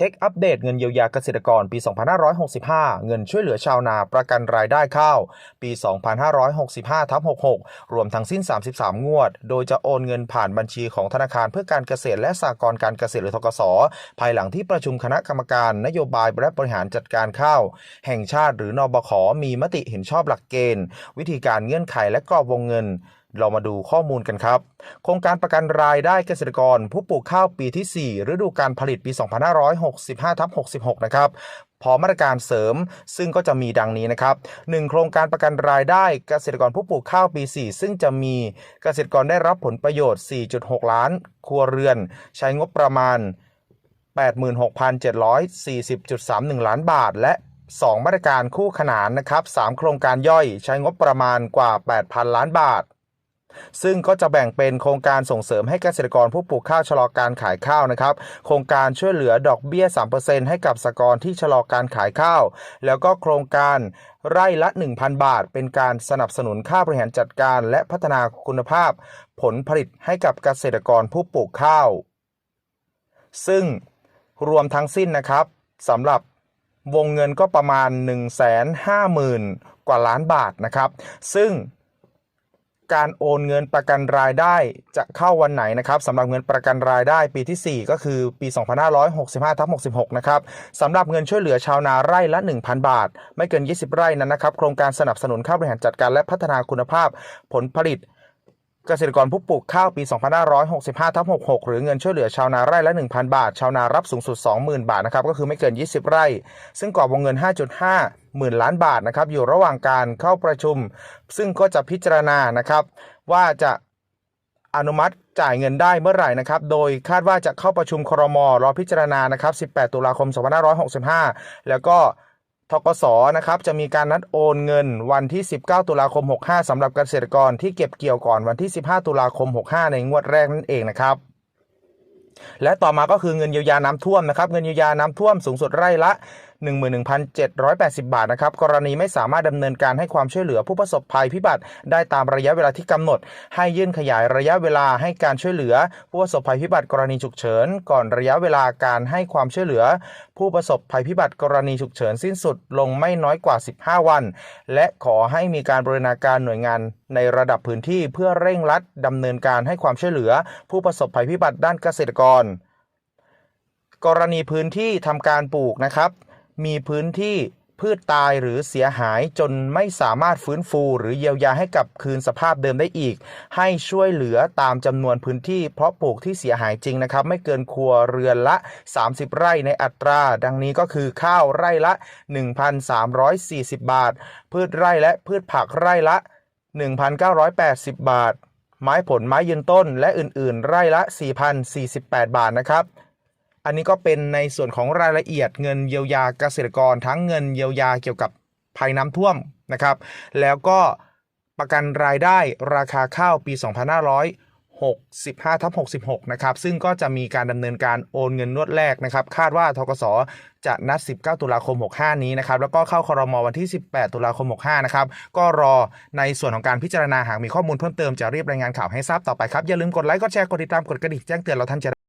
ช็คอัปเดตเงินเยียวยาเกษตรกรปี 2565 เงินช่วยเหลือชาวนาประกันรายได้ข้าว ปี 2565ทับ66 รวมทั้งสิ้น 33 งวด โดยจะโอนเงินผ่านบัญชีของธนาคารเพื่อการเกษตรและสหกรณ์การเกษตรหรือทกส ภายหลังที่ประชุมคณะกรรมการนโยบายและบริหารจัดการข้าว แห่งชาติหรือนบขมีมติเห็นชอบหลักเกณฑ์ วิธีการเงื่อนไขและกรอบวงเงิน เรามาดูข้อมูลกันครับ โครงการประกันรายได้เกษตรกร ผู้ปลูกข้าวปีที่ 4 ฤดูการผลิตปี 2565ทับ66 นะครับพอมมาตรการเสริมซึ่งก็จะมีดังนี้นะครับ 1. โครงการประกันรายได้เกษตรกรผู้ปลูกข้าวปี 4 ซึ่งจะมีเกษตรกรได้รับผลประโยชน์ 4.6 ล้าน ครัวเรือน ใช้งบประมาณ 86,740.31 ล้านบาท และ 2 มาตรการคู่ขนานนะครับ 3 โครงการย่อยใช้งบประมาณกว่า 8,000 ล้านบาท ซึ่งก็จะแบ่งเป็นโครงการส่งเสริมให้เกษตรกรผู้ปลูกข้าวชะลอการขายข้าวนะครับ โครงการช่วยเหลือดอกเบี้ย 3%ให้กับสกรที่ชะลอการขายข้าว แล้วก็โครงการไร่ละ 1,000 บาท เป็นการสนับสนุนค่าบริหารจัดการ และพัฒนาคุณภาพ ผลผลิตให้กับเกษตรกรผู้ปลูกข้าว ซึ่งรวมทั้งสิ้นนะครับสำหรับวงเงินก็ประมาณ 150,000 กว่าล้านบาทนะครับ ซึ่ง การโอนเงินประกันรายได้จะเข้าวันไหนนะครับสำหรับเงินประกันรายได้ปีที่ 4 ก็คือปี 2565ทับ66 นะครับสำหรับเงินช่วยเหลือชาวนาไร่ละ 1,000 บาท ไม่เกิน 20 ไร่นั้นนะครับ โครงการสนับสนุนค่าบริหารจัดการและพัฒนาคุณภาพผลผลิต เกษตรกรผู้ปลูกข้าวปี 2565ทับ66 หรือเงินช่วยเหลือชาวนาไร่ละ 1,000 บาท ชาวนารับสูงสุด 20,000 บาทนะครับ ก็คือไม่เกิน 20 ไร่ ซึ่งกรอบวงเงิน 5.5 หมื่นล้านบาทนะครับ อยู่ระหว่างการเข้าประชุม ซึ่งก็จะพิจารณานะครับ ว่าจะอนุมัติจ่ายเงินได้เมื่อไหร่นะครับ โดยคาดว่าจะเข้าประชุมครมรอพิจารณานะครับ 18 ตุลาคม 2565 แล้วก็ ทกสนะครับจะมีการนัดโอนเงินวันที่ 19 ตุลาคม 65สำหรับเกษตรกรที่เก็บเกี่ยวก่อนวันที่ 15 ตุลาคม 65 ในงวดแรกนั่นเองนะครับ และต่อมาก็คือเงินเยียวยาน้ำท่วมนะครับ เงินเยียวยาน้ำท่วมสูงสุดไร่ละ 11,780 บาทนะครับกรณีไม่สามารถดำเนินการให้ความช่วยเหลือผู้ประสบภัยพิบัติได้ตามระยะเวลาที่กำหนด ให้ยื่นขยายระยะเวลาให้การช่วยเหลือ ผู้ประสบภัยพิบัติกรณีฉุกเฉิน ก่อนระยะเวลาการให้ความช่วยเหลือ ผู้ประสบภัยพิบัติกรณีฉุกเฉินสิ้นสุดลงไม่น้อยกว่า 15 วัน และขอให้มีการบริณาการหน่วยงานในระดับพื้นที่เพื่อเร่งรัดดำเนินการให้ความช่วยเหลือ ผู้ประสบภัยพิบัติด้านเกษตรกร กรณีพื้นที่ทำการปลูกนะครับ มีพื้นที่พืชตายหรือเสียหายจนไม่สามารถฟื้นฟูหรือเยียวยาให้กลับคืนสภาพเดิมได้อีก ให้ช่วยเหลือตามจำนวนพื้นที่ เพราะปลูกที่เสียหายจริงนะครับ ไม่เกินครัวเรือนละ 30 ไร่ในอัตรา ดังนี้ก็คือข้าวไร่ละ 1,340 บาท พืชไร่และพืชผักไร่ละ 1,980 บาท ไม้ผลไม้ยืนต้นและอื่น ๆ ไร่ละ 4,048 บาทนะครับ อันนี้ก็เป็นในส่วนของรายละเอียดเงินเยียวยาเกษตรกร ทั้งเงินเยียวยาเกี่ยวกับภัยน้ำท่วมนะครับ แล้วก็ประกันรายได้ราคาข้าวปี 2565ทับ66 นะครับ ซึ่งก็จะมีการดำเนินการโอนเงินนวดแรกนะครับ คาดว่าทกสจะนัด 19 ตุลาคม 65 นี้นะครับ แล้วก็เข้าครมวันที่ 18 ตุลาคม 65 นะครับ ก็รอในส่วนของการพิจารณาหากมีข้อมูลเพิ่มเติมจะรีบรายงานข่าวให้ทราบต่อไปครับ อย่าลืมกดไลค์ กดแชร์ กดติดตาม กดกระดิ่งแจ้งเตือนเราท่านจะ